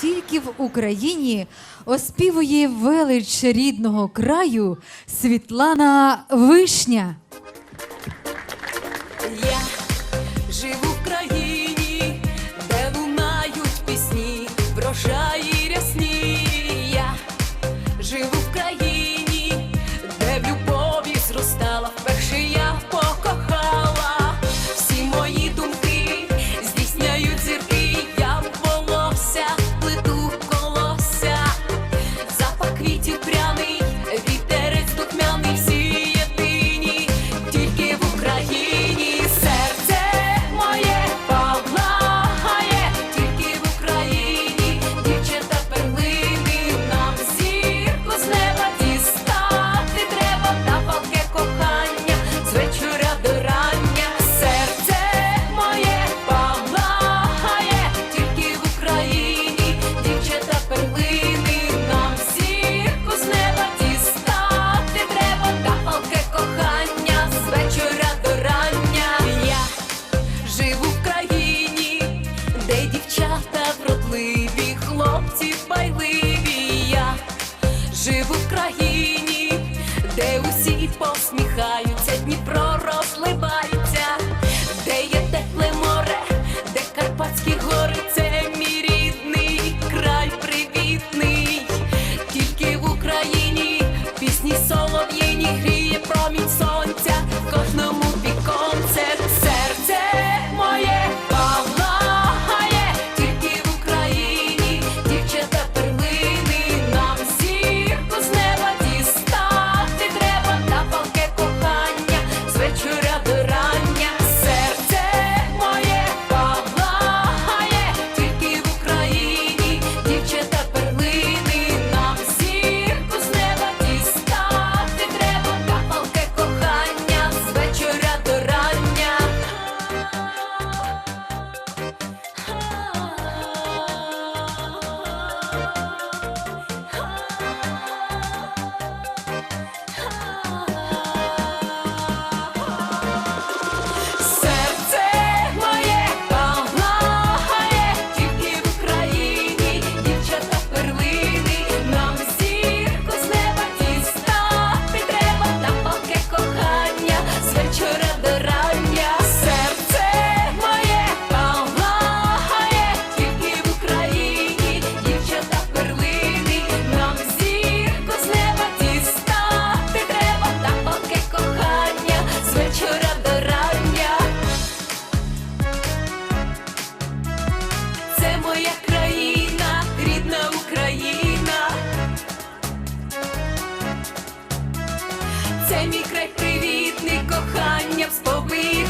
тільки в Україні оспівує велич рідного краю Світлана Вишня. Yeah. Та вродливі, хлопці байливі, я живу в країні. це мій край привітний, коханням сповив.